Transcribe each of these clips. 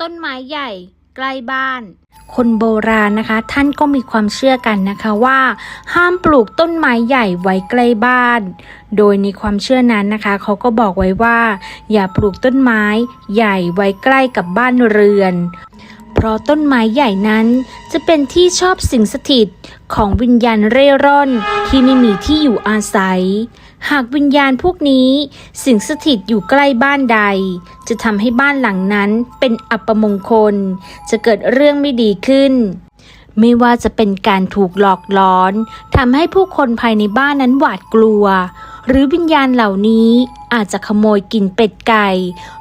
ต้นไม้ใหญ่ใกล้บ้าน คนโบราณนะคะ ท่านก็มีความเชื่อกันนะคะว่า ห้ามปลูกต้นไม้ใหญ่ไว้ใกล้บ้าน โดยในความเชื่อนั้นนะคะ เขาก็บอกไว้ว่า อย่าปลูกต้นไม้ใหญ่ไว้ใกล้กับบ้านเรือน เพราะต้นไม้ใหญ่นั้นจะเป็นที่ชอบสิงสถิตของวิญญาณเร่ร่อนที่ไม่มีที่อยู่อาศัย หากวิญญาณพวกนี้สิงสถิตอยู่ใกล้บ้านใด จะทำให้บ้านหลังนั้นเป็นอัปมงคล จะเกิดเรื่องไม่ดีขึ้น ไม่ว่าจะเป็นการถูกหลอกหลอนทำให้ผู้คนภายในบ้านนั้นหวาดกลัว หรือวิญญาณเหล่านี้อาจจะขโมยกินเป็ดไก่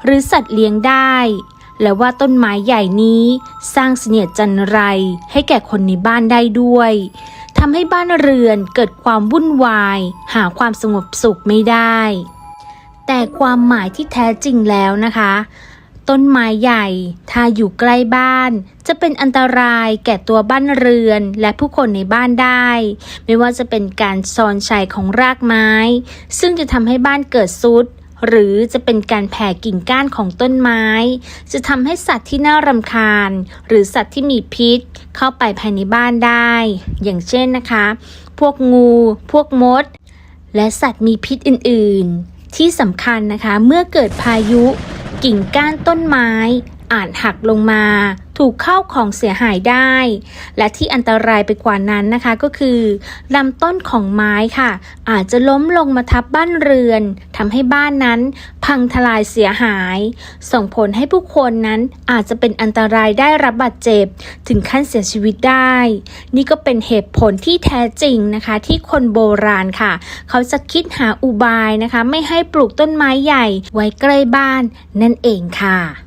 หรือสัตว์เลี้ยงได้ และว่าต้นไม้ใหญ่นี้สร้างเสนียดจันไรให้แก่คนในบ้านได้ด้วยทำให้บ้านเรือนเกิดความวุ่นวาย หาความสงบสุขไม่ได้ แต่ความหมายที่แท้จริงแล้วนะคะ ต้นไม้ใหญ่ถ้าอยู่ใกล้บ้าน จะเป็นอันตรายแก่ตัวบ้านเรือนและผู้คนในบ้านได้ ไม่ว่าจะเป็นการซอนชัยของรากไม้ ซึ่งจะทำให้บ้านเกิดซุด หรือจะเป็นการแผ่กิ่งก้านของต้นไม้ จะทำให้สัตว์ที่น่ารำคาญ หรือสัตว์ที่มีพิษ เข้าไปภายในบ้านได้ อย่างเช่นนะคะ พวกงู พวกมด และสัตว์มีพิษอื่น ๆ ที่สำคัญนะคะ เมื่อเกิดพายุ กิ่งก้านต้นไม้ อาจหักลงมา ถูกเข้าของเสียหายได้ และที่อันตรายไปกว่านั้นนะคะก็คือลำต้นของไม้ค่ะ อาจจะล้มลงมาทับบ้านเรือนทำให้บ้านนั้น พังทลายเสียหาย ส่งผลให้ผู้คนนั้นอาจจะเป็นอันตรายได้รับบาดเจ็บ ถึงขั้นเสียชีวิตได้ นี่ก็เป็นเหตุผลที่แท้จริงนะคะ ที่คนโบราณค่ะ เขาจะคิดหาอุบายนะคะ ไม่ให้ปลูกต้นไม้ใหญ่ไว้ใกล้บ้านนั่นเองค่ะ